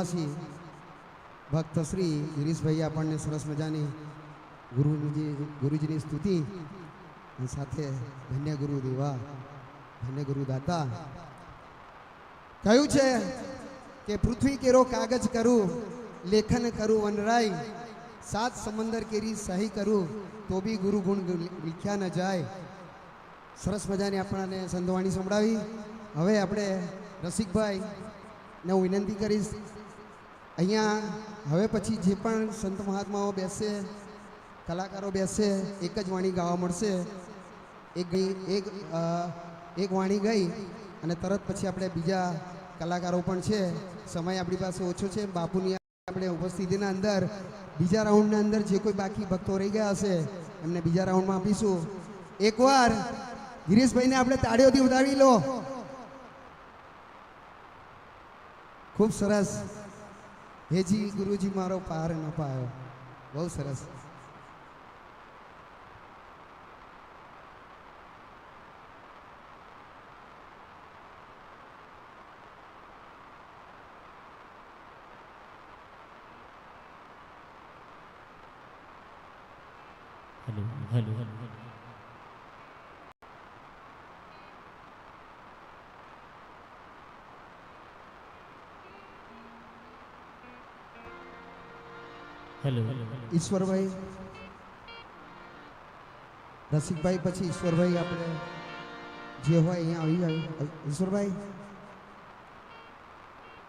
નિવાસી ભક્ત શ્રી ગિરીશભાઈ આપણને સરસ મજાની ગુરુજી, ગુરુજીની સ્તુતિ સાથે ધન્ય ગુરુ દેવા, ધન્ય ગુરુ દાતા. કહ્યું છે કે પૃથ્વી કેરો કાગજ કરું, લેખન કરું, વનરાય, સાત સમંદર કેરી સહી કરું, તો બી ગુરુ ગુણ લીખ્યા ન જાય. સરસ મજાની આપણને સંધવાણી સંભળાવી. હવે આપણે રસિકભાઈ ને હું વિનંતી કરીશ અહીંયા હવે પછી જે પણ સંત મહાત્માઓ બેસે, કલાકારો બેસે, એક જ વાણી ગાવા મળશે. એક એક એક વાણી ગઈ અને તરત પછી આપણે બીજા કલાકારો પણ છે. સમય આપણી પાસે ઓછો છે. બાપુની આપણે ઉપસ્થિતિના અંદર બીજા રાઉન્ડના અંદર જે કોઈ બાકી ભક્તો રહી ગયા હશે, એમને બીજા રાઉન્ડમાં આપીશું. એકવાર ગિરીશભાઈને આપણે તાળીઓથી ઉડાવી લો. ખૂબ સરસ. હેજી ગુરુજી મારો પાર ન પાયો બહુ સરસ hello hello hello hello. Ishwarbhai Rasikbhai પછી ઈશ્વરભાઈ આપણે જે હોય અહીંયા આવી જાવ ઈશ્વરભાઈ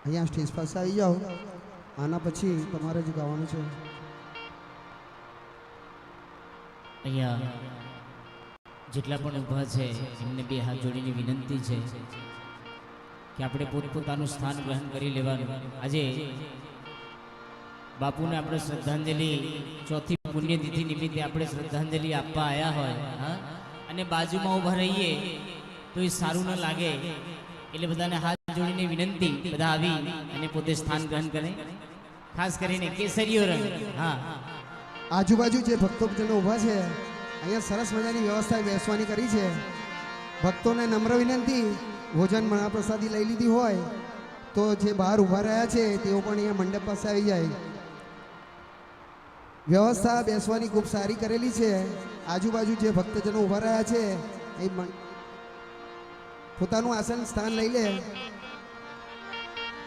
અહીંયા સ્ટેજ પાસે આવી જાઓ. આના પછી તમારે જ ગાવાનું છે. અહીંયા જેટલા પણ ઊભા છે એમને બે હાથ જોડીની વિનંતી છે કે આપણે પોતપોતાનું સ્થાન ગ્રહણ કરી લેવાનું. આજે બાપુને આપણે શ્રદ્ધાંજલિ, ચોથી પુણ્યતિથિ નિમિત્તે આપણે શ્રદ્ધાંજલિ આપવા આવ્યા હોય, હા? અને બાજુમાં ઊભા રહીએ, તો એ સારું ન લાગે. એટલે બધાને હાથ જોડીને વિનંતી, બધા આવી અને પોતે સ્થાન ગ્રહણ કરે. ખાસ કરીને કેસરીયો રંગ, હા. આજુબાજુ જે ભક્તોજનો ઊભા છે, અહીંયા સરસ મજાની વ્યવસ્થા બેસવાની કરી છે. ભક્તોને નમ્ર વિનંતી, ભોજન મહાપ્રસાદી લઈ લીધી હોય, તો જે બહાર ઊભા રહ્યા છે, તેઓ પણ અહીંયા મંડપ પાસે આવી જાય. વ્યવસ્થા બેસવાની ખૂબ સારી કરેલી છે. આજુબાજુ જે ભક્તજનો ઊભા રહ્યા છે, એ પોતાનું આસન સ્થાન લઈ લે.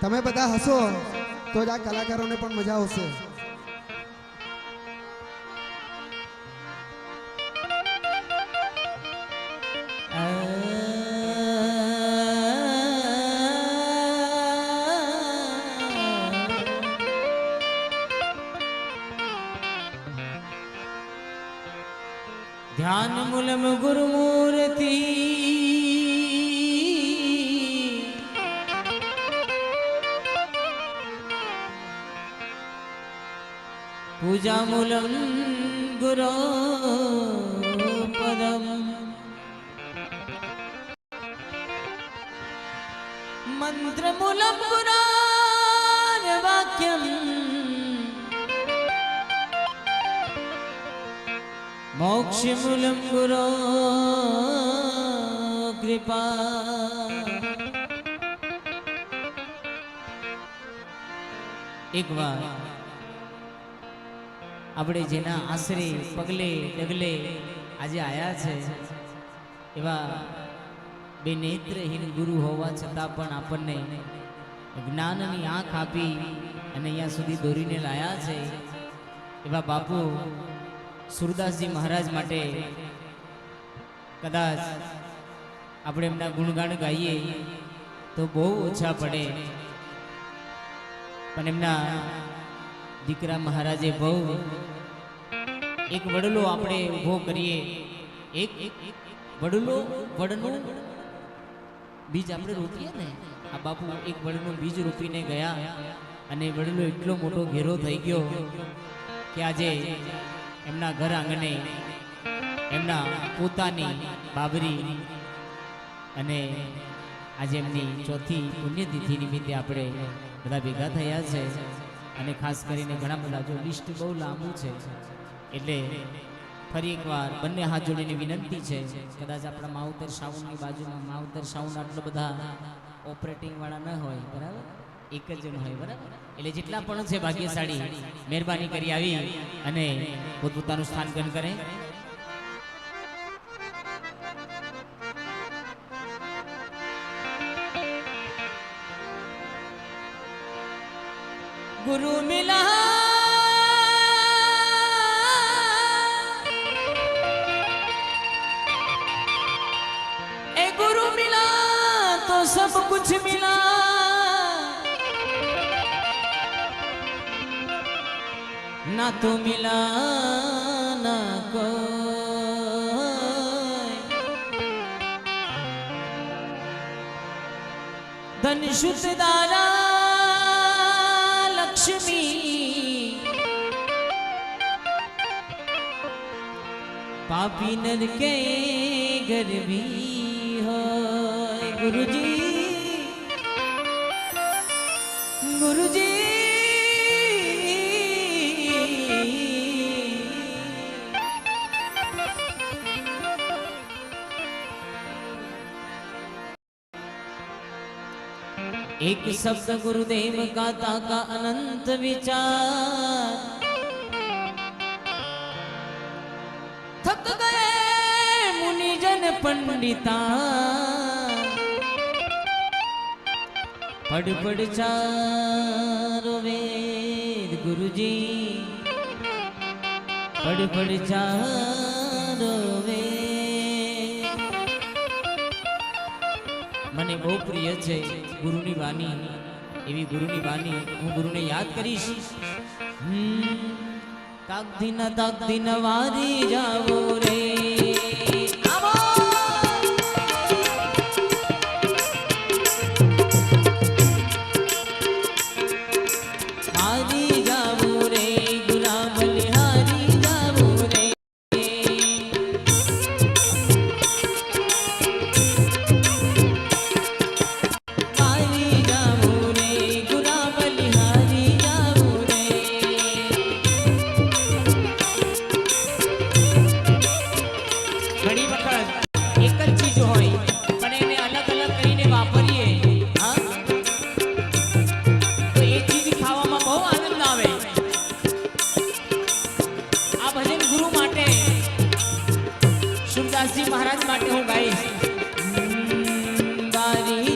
તમે બધા હસો, તો જ આ કલાકારોને પણ મજા આવશે. पूजामूलं गुरो पदम्। मन्त्रमूलं गुरावाक्यम् मोक्षमूलं गुरो कृपा। આપણે જેના આશરે પગલે, ડગલે આજે આયા છે, એવા બે નેત્રહીન ગુરુ હોવા છતાં પણ આપણને જ્ઞાનની આંખ આપી અને અહીંયા સુધી દોરીને લાયા છે. એવા બાપુ સુરદાસજી મહારાજ માટે કદાચ આપણે એમના ગુણગાન ગાઈએ તો બહુ ઓછા પડે. પણ એમના દીકરા મહારાજે બહુ એક વડલો આપણે ઊભો કરીએ. એક વડલો વડનું બીજ આપણે રોપીએ ને. આ બાપુ એક વડનું બીજ રોપીને ગયા અને વડલો એટલો મોટો ઘેરો થઈ ગયો કે આજે એમના ઘર આંગણે એમના પોતાની બાબરી અને આજે એમની ચોથી પુણ્યતિથિ નિમિત્તે આપણે બધા ભેગા થયા છે. અને ખાસ કરીને ઘણા બધા જો લિસ્ટ બહુ લાંબુ છે. એટલે ફરી એકવાર બંને હાથ જોડીને વિનંતી છે. કદાચ આપણા માવતર સાઉન્ડની બાજુમાં માવતર સાઉન્ડ આટલો બધા ઓપરેટિંગ વાળા ન હોય, બરાબર? એક જ જણ હોય, બરાબર? એટલે જેટલા પણ છે ભાગ્યશાળી, મહેરબાની કરી આવી અને પોતપોતાનું સ્થાન ગ્રહણ કરે. ગુરુ મિલા তুমি না কো ધન શુદ્ધ દારા લક્ષ્મી પાપી નર કે ગરબી હોય ગુરુજી ગુરુજી एक शब्द गुरुदेव गाता का अनंत विचार थक गए मुनिजन पंडिता पढ़ पढ़ चारो वेद गुरुजी पढ़ पढ़ चारो બહુ પ્રિય છે ગુરુની વાણી. એવી ગુરુની વાણી હું ગુરુને યાદ કરીશ. તાક દિન, તક દિન વારી જાવો રે. हमारी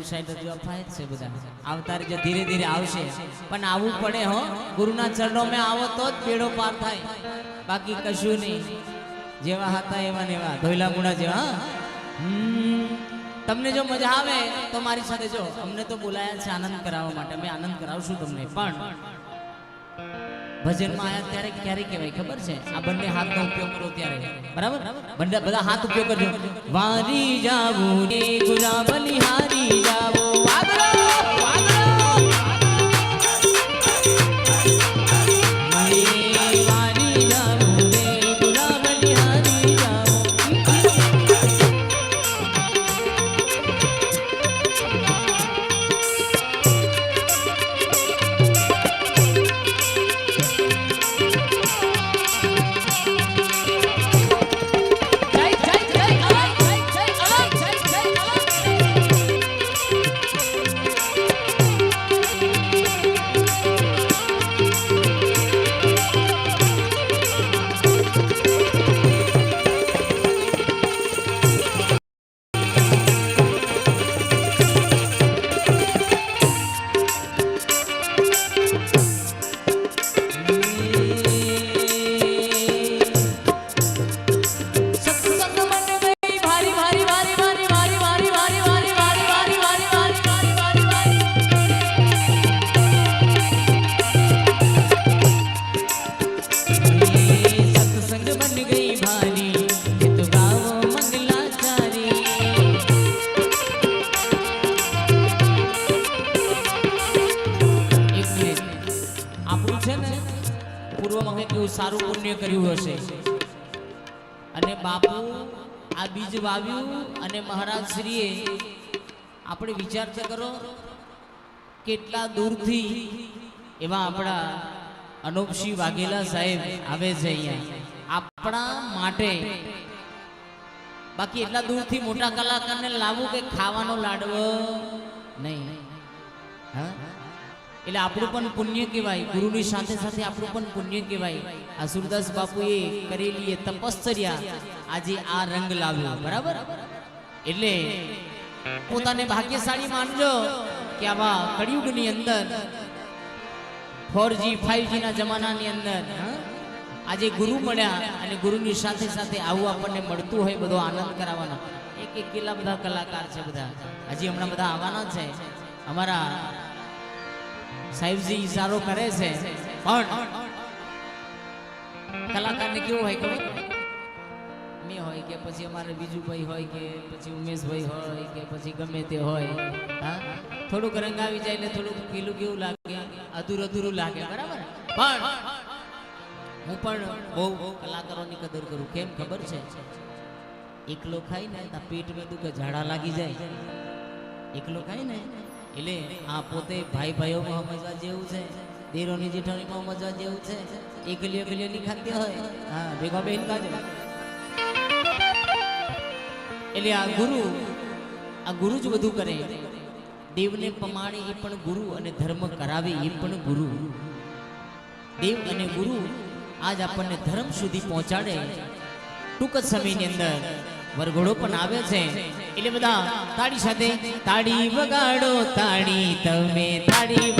ને હજુ અપાય છે બધા આવતા જે ધીરે ધીરે આવશે. પણ આવવું પડે હો. ગુરુના ચરણોમાં આવો તો જ પેડો પાર થાય. બાકી કશું નહીં. જેવા હતા એવા ને એવા. ધોઈલા ગુણા જેવા તમને જો મજા આવે તો મારી સાથે જો. અમને તો બોલાયા છે આનંદ કરાવવા માટે. અમે આનંદ કરાવશું તમને. પણ ભજનમાં આવ્યા ત્યારે ક્યારે કહેવાય ખબર છે? આ બંને હાથનો ઉપયોગ કરો ત્યારે. બરાબર? બધા હાથ ઉપયોગ કરજો. વારી જાવું ને ગુલાબ આપણે વિચાર તો કરો, કેટલા દૂરથી એવા આપણા અનુપસિંહ વાઘેલા સાહેબ આવે છે અહીંયા. આપણા માટે. બાકી એટલા દૂરથી મોટા કલાકારને લાવવું કે ખાવાનો લાડવો? નહીં. હા? એટલે આપણું પણ પુણ્ય કહેવાય. ગુરુની સાથે સાથે આપણું પણ પુણ્ય કહેવાય. આ સુરદાસ બાપુએ કરેલી એ તપશ્ચર્યા આજે આ રંગ લાવ્યો. બરાબર? એટલે પોતાને ભાગ્યશાળી માનજો કે આવા કળિયુગની અંદર, ફોરજી ફાઈવજી ના જમાનાની અંદર આજે ગુરુ મળ્યા અને ગુરુની સાથે સાથે આવું આપણને મળતું હોય, બધો આનંદ કરાવવાનો. એક એક કેટલા બધા કલાકાર છે બધા. હજી હમણાં બધા આવવાના છે. અમારા સાહેબજી ઈશારો કરે છે. પણ કલાકારને કેવું હોય ખબર? હોય કે પછી અમારે બીજું ભાઈ હોય કે પછી ઉમેશભાઈ હોય કે પછી ગમે તે હોય, હા? થોડુંક રંગ આવી જાય એટલે થોડુંક પેલું કેવું લાગે? અધૂરું અધૂરું લાગે, બરાબર? પણ હું પણ બહુ કલાકારોની કદર કરું. કેમ ખબર છે? એકલો ખાય ને તો પેટમાં દુખે, ઝાડા લાગી જાય. એકલો ખાય ને એટલે આ પોતે ભાઈ ભાઈઓમાં મજા જેવું છે, દેરોની જેઠાણીમાં મજા જેવું છે એકલીઓ એકલીઓ ની ખાતી હોય. હા, ભેગા બેન કાજે એટલે આ ગુરુ આ ગુરુ જ બધું કરે. દેવને પમાણે એ પણ ગુરુ અને ધર્મ કરાવે એ પણ ગુરુ. દેવ અને ગુરુ આજ આપણને ધર્મ સુધી પહોંચાડે. ટૂંક જ સમયની અંદર વરઘોડો પણ આવે છે. એટલે બધા તાળી સાથે, તાળી વગાડો, તાળી તમે, તાળી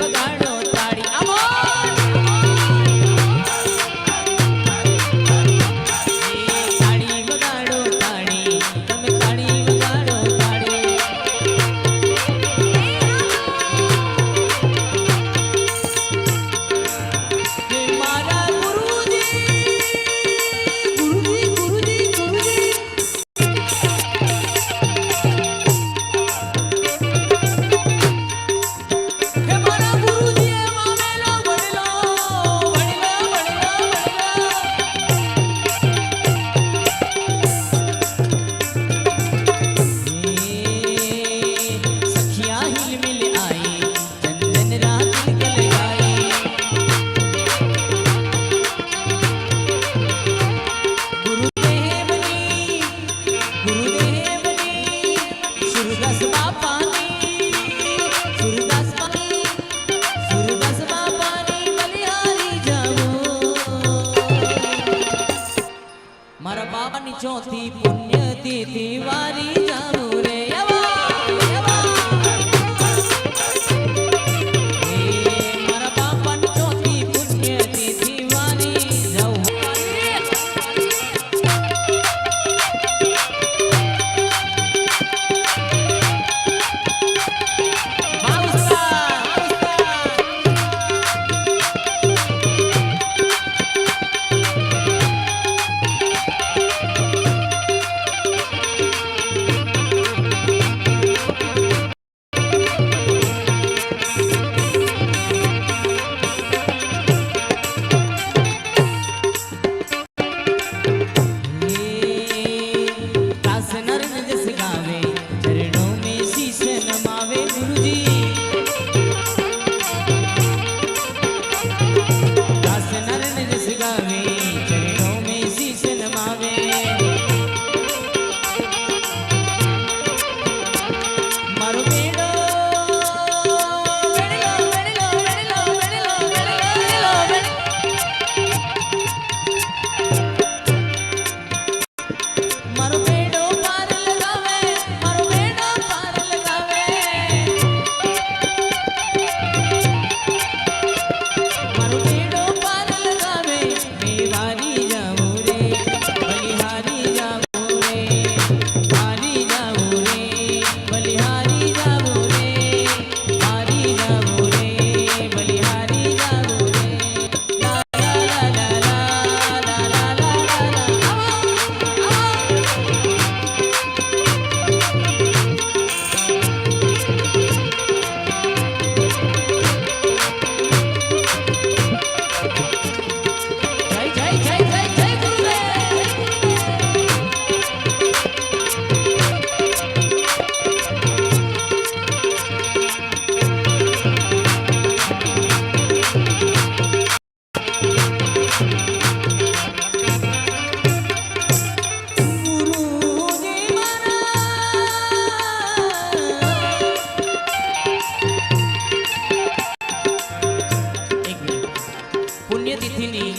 પુણ્યતિથિની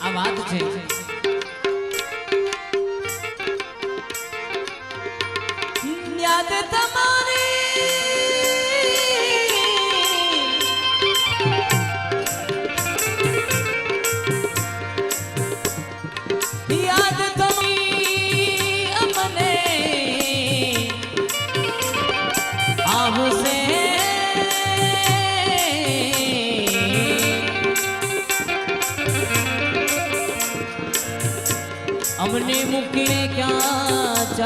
આ વાત છે. યાદ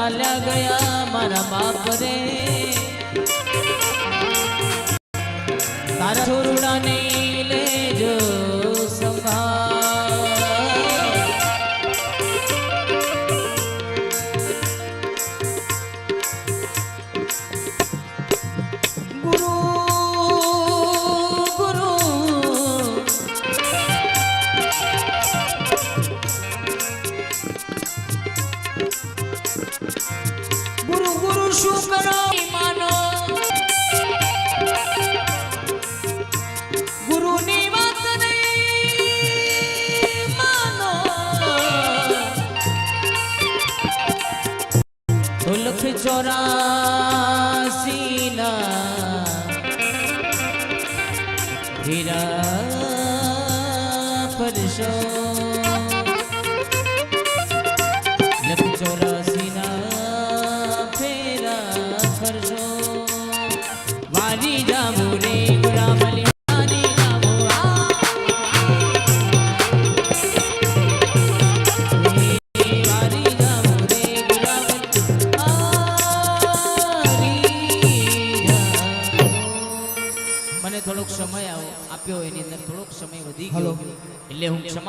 ચાલ્યા ગયા મારા બાપ રે.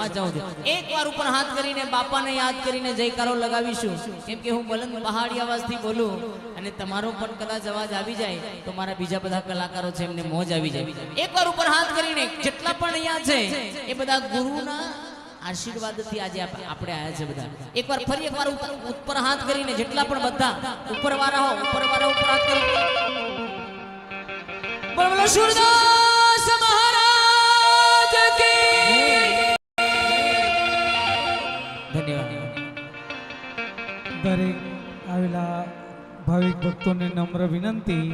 એટલે જાઉં છું. એક વાર ઉપર હાથ કરીને બાપાને યાદ કરીને જયકારો લગાવીશું. કેમ કે હું બલંદ પહાડી અવાજથી બોલું અને તમારો પણ કદાચ અવાજ આવી જાય તો મારા બીજા બધા કલાકારો છે એમને મોજ આવી જાય. એક વાર ઉપર હાથ કરીને જેટલા પણ અહીંયા છે, એ બધા ગુરુના આશીર્વાદથી આજે આપણે આયા છે બધા. એકવાર ફરી એકવાર ઉપર હાથ કરીને જેટલા પણ બધા ઉપર વાળા હો ઉપર વાળા ઉપર હાથ કરો. બોલો દરેક આવેલા ભાવિક ભક્તોને નમ્ર વિનંતી